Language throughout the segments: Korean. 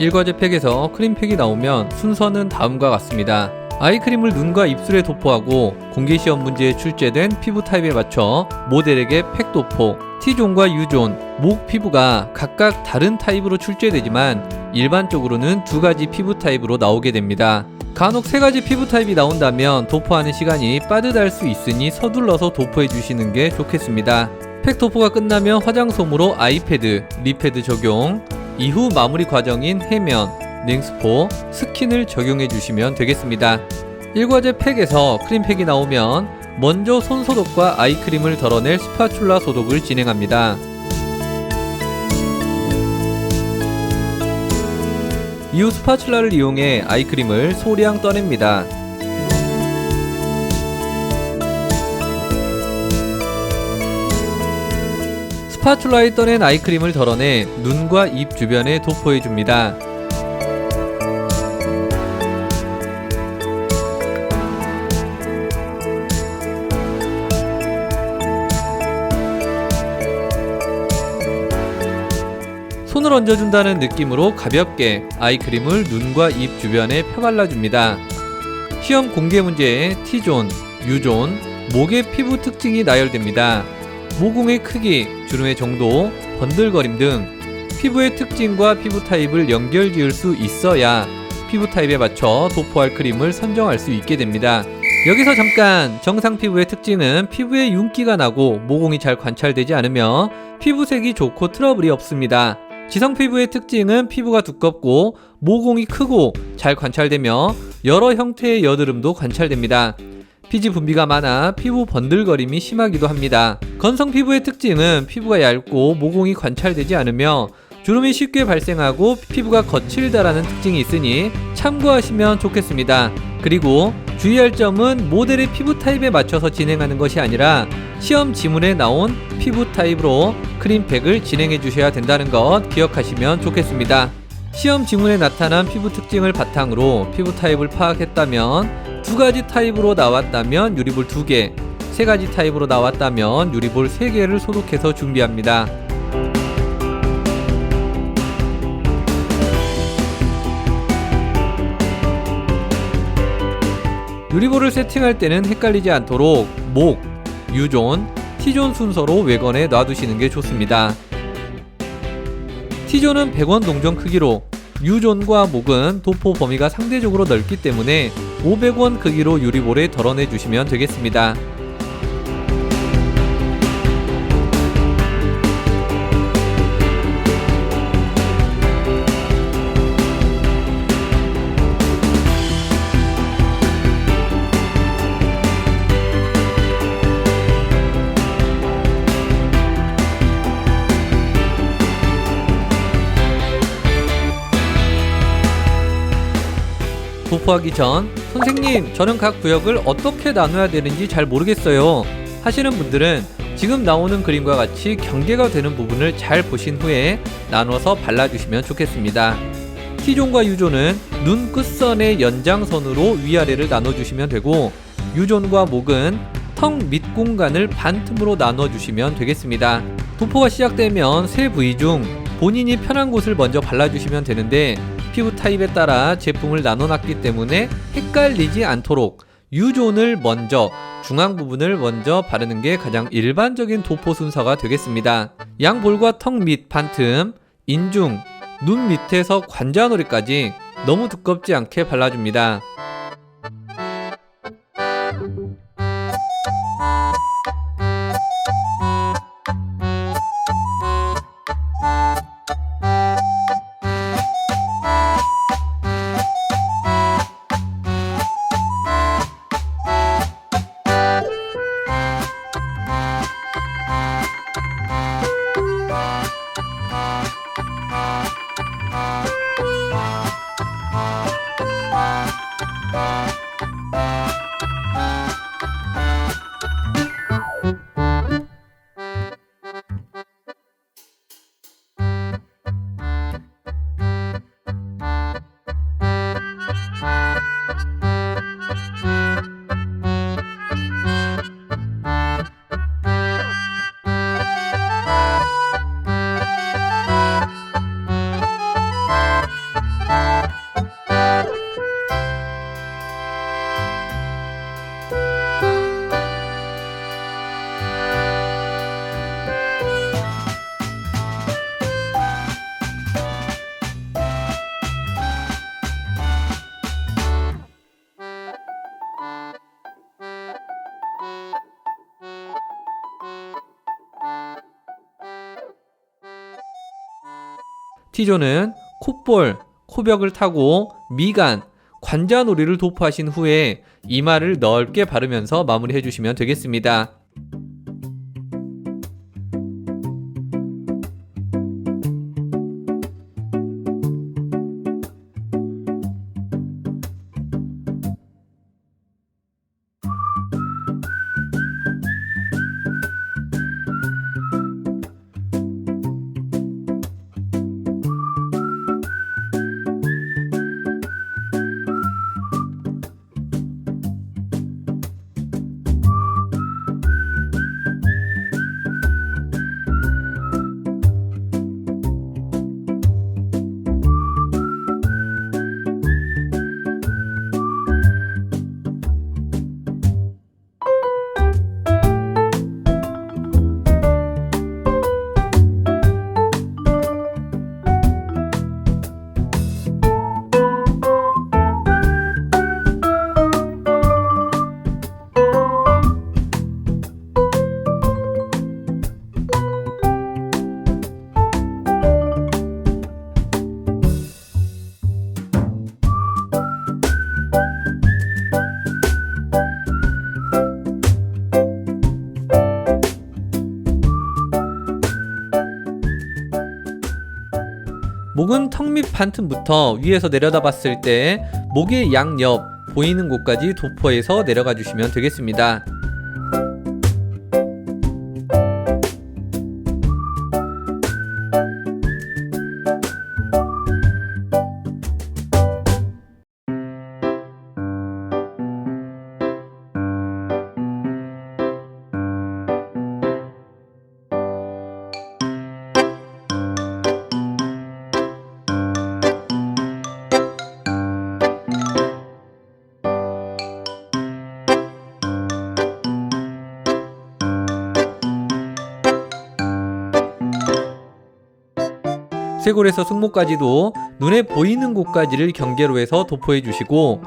일과제 팩에서 크림팩이 나오면 순서는 다음과 같습니다. 아이크림을 눈과 입술에 도포하고 공개시험 문제에 출제된 피부 타입에 맞춰 모델에게 팩 도포, T존과 U존, 목 피부가 각각 다른 타입으로 출제되지만 일반적으로는 두 가지 피부 타입으로 나오게 됩니다. 간혹 세 가지 피부 타입이 나온다면 도포하는 시간이 빠듯할 수 있으니 서둘러서 도포해 주시는 게 좋겠습니다. 팩 도포가 끝나면 화장솜으로 아이패드, 립패드 적용, 이후 마무리 과정인 해면, 냉스포, 스킨을 적용해 주시면 되겠습니다. 일과제 팩에서 크림팩이 나오면 먼저 손 소독과 아이크림을 덜어낼 스파츌라 소독을 진행합니다. 이후 스파츌라를 이용해 아이크림을 소량 떠냅니다. 스파츌라에 떠낸 아이크림을 덜어내 눈과 입 주변에 도포해 줍니다. 손을 얹어준다는 느낌으로 가볍게 아이크림을 눈과 입 주변에 펴발라줍니다. 시험 공개 문제에 T존, U존, 목의 피부 특징이 나열됩니다. 모공의 크기, 주름의 정도, 번들거림 등 피부의 특징과 피부 타입을 연결 지을 수 있어야 피부 타입에 맞춰 도포할 크림을 선정할 수 있게 됩니다. 여기서 잠깐 정상 피부의 특징은 피부에 윤기가 나고 모공이 잘 관찰되지 않으며 피부색이 좋고 트러블이 없습니다. 지성 피부의 특징은 피부가 두껍고 모공이 크고 잘 관찰되며 여러 형태의 여드름도 관찰됩니다. 피지 분비가 많아 피부 번들거림이 심하기도 합니다. 건성 피부의 특징은 피부가 얇고 모공이 관찰되지 않으며 주름이 쉽게 발생하고 피부가 거칠다라는 특징이 있으니 참고하시면 좋겠습니다. 그리고 주의할 점은 모델의 피부 타입에 맞춰서 진행하는 것이 아니라 시험 지문에 나온 피부 타입으로 크림팩을 진행해 주셔야 된다는 것 기억하시면 좋겠습니다. 시험 지문에 나타난 피부 특징을 바탕으로 피부 타입을 파악했다면 두 가지 타입으로 나왔다면 유리볼 두 개, 세 가지 타입으로 나왔다면 유리볼 세 개를 소독해서 준비합니다. 유리볼을 세팅할 때는 헷갈리지 않도록 목, U존, T존 순서로 외건에 놔두시는 게 좋습니다. T존은 100원 동전 크기로 U존과 목은 도포 범위가 상대적으로 넓기 때문에 500원 크기로 유리볼에 덜어내 주시면 되겠습니다. 도포하기 전 선생님 저는 각 구역을 어떻게 나눠야 되는지 잘 모르겠어요. 하시는 분들은 지금 나오는 그림과 같이 경계가 되는 부분을 잘 보신 후에 나눠서 발라주시면 좋겠습니다. T존과 U존은 눈 끝선의 연장선으로 위아래를 나눠주시면 되고 U존과 목은 턱 밑 공간을 반 틈으로 나눠주시면 되겠습니다. 도포가 시작되면 세 부위 중 본인이 편한 곳을 먼저 발라주시면 되는데 피부 타입에 따라 제품을 나눠놨기 때문에 헷갈리지 않도록 U존을 먼저 중앙 부분을 먼저 바르는 게 가장 일반적인 도포 순서가 되겠습니다. 양볼과 턱 밑 반틈, 인중, 눈 밑에서 관자놀이까지 너무 두껍지 않게 발라줍니다. Bye. T존은 콧볼, 코벽을 타고 미간, 관자놀이를 도포하신 후에 이마를 넓게 바르면서 마무리해 주시면 되겠습니다. 밑 반틈부터 위에서 내려다 봤을 때 목의 양옆 보이는 곳까지 도포해서 내려가 주시면 되겠습니다. 쇄골에서 승모까지도 눈에 보이는 곳까지를 경계로 해서 도포해 주시고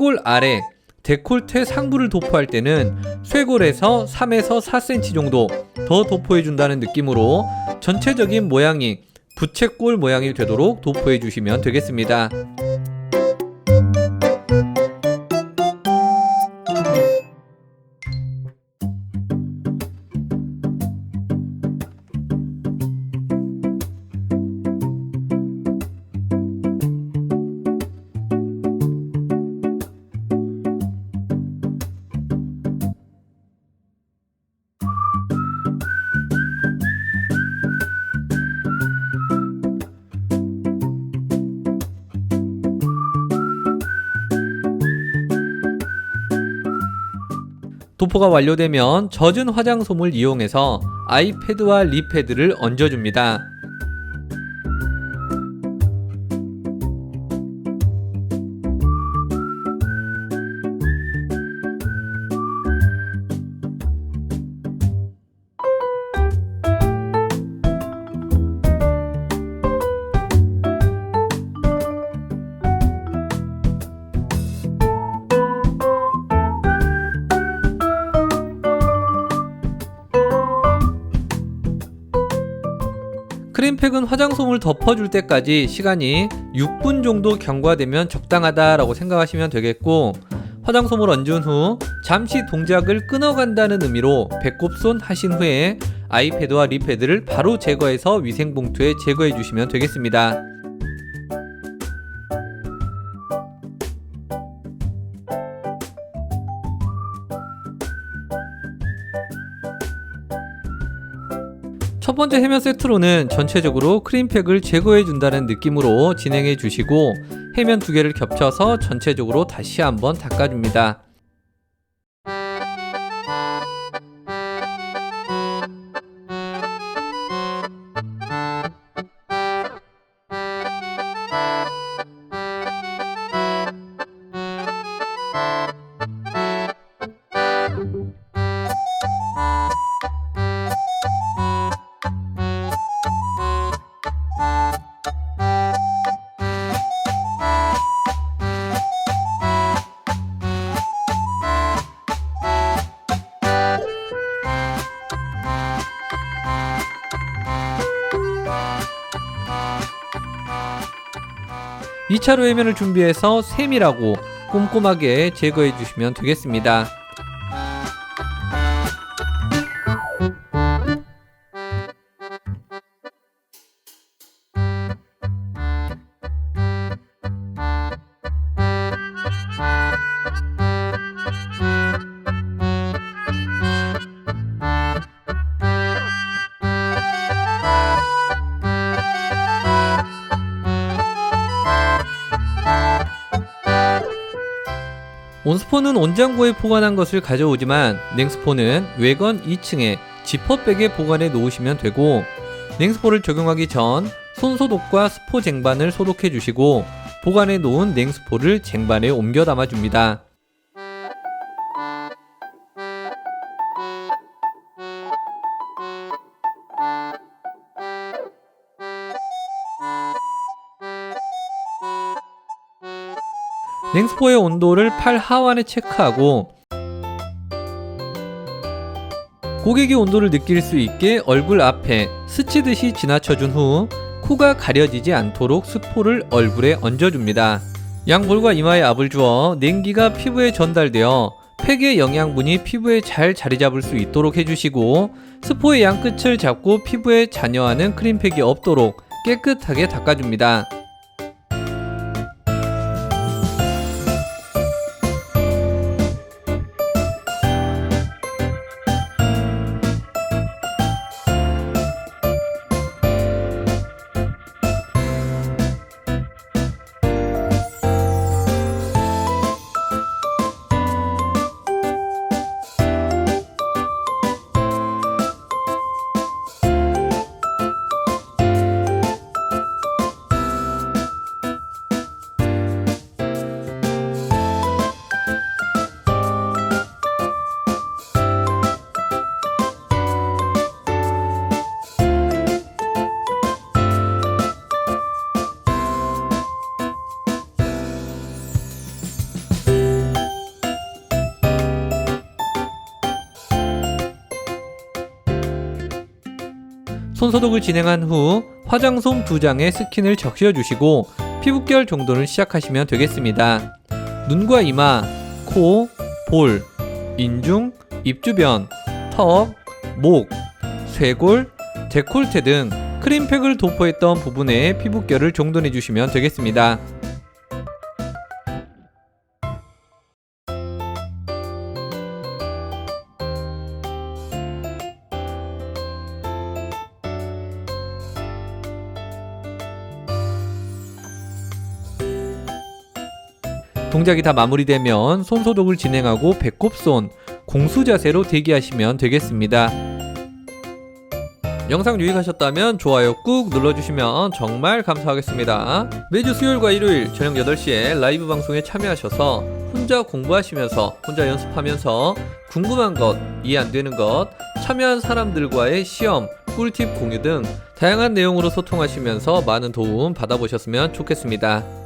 쇄골 아래 데콜테 상부를 도포할 때는 쇄골에서 3에서 4cm 정도 더 도포해 준다는 느낌으로 전체적인 모양이 부채꼴 모양이 되도록 도포해 주시면 되겠습니다. 도포가 완료되면 젖은 화장솜을 이용해서 아이패드와 리패드를 얹어줍니다. 크림팩은 화장솜을 덮어줄 때까지 시간이 6분 정도 경과되면 적당하다라고 생각하시면 되겠고 화장솜을 얹은 후 잠시 동작을 끊어간다는 의미로 배꼽손 하신 후에 아이패드와 리패드를 바로 제거해서 위생봉투에 제거해 주시면 되겠습니다. 첫 번째 해면 세트로는 전체적으로 크림팩을 제거해 준다는 느낌으로 진행해 주시고 해면 두 개를 겹쳐서 전체적으로 다시 한번 닦아줍니다. 2차로 해면을 준비해서 세밀하고 꼼꼼하게 제거해 주시면 되겠습니다. 온스폰은 온장고에 보관한 것을 가져오지만 냉스포는 외건 2층에 지퍼백에 보관해 놓으시면 되고 냉스포를 적용하기 전 손소독과 스포 쟁반을 소독해 주시고 보관해 놓은 냉스포를 쟁반에 옮겨 담아 줍니다. 냉스포의 온도를 팔 하완에 체크하고 고객이 온도를 느낄 수 있게 얼굴 앞에 스치듯이 지나쳐준 후 코가 가려지지 않도록 스포를 얼굴에 얹어줍니다. 양볼과 이마에 압을 주어 냉기가 피부에 전달되어 팩의 영양분이 피부에 잘 자리 잡을 수 있도록 해주시고 스포의 양끝을 잡고 피부에 잔여하는 크림팩이 없도록 깨끗하게 닦아줍니다. 손소독을 진행한 후 화장솜 두 장에 스킨을 적셔 주시고 피부결 정도는 시작하시면 되겠습니다. 눈과 이마, 코, 볼, 인중, 입 주변, 턱, 목, 쇄골, 데콜테 등 크림팩을 도포했던 부분에 피부결을 정돈해 주시면 되겠습니다. 동작이 다 마무리되면 손 소독을 진행하고 배꼽손, 공수 자세로 대기하시면 되겠습니다. 영상 유익하셨다면 좋아요 꾹 눌러주시면 정말 감사하겠습니다. 매주 수요일과 일요일 저녁 8시에 라이브 방송에 참여하셔서 혼자 공부하시면서 혼자 연습하면서 궁금한 것, 이해 안 되는 것, 참여한 사람들과의 시험, 꿀팁 공유 등 다양한 내용으로 소통하시면서 많은 도움 받아보셨으면 좋겠습니다.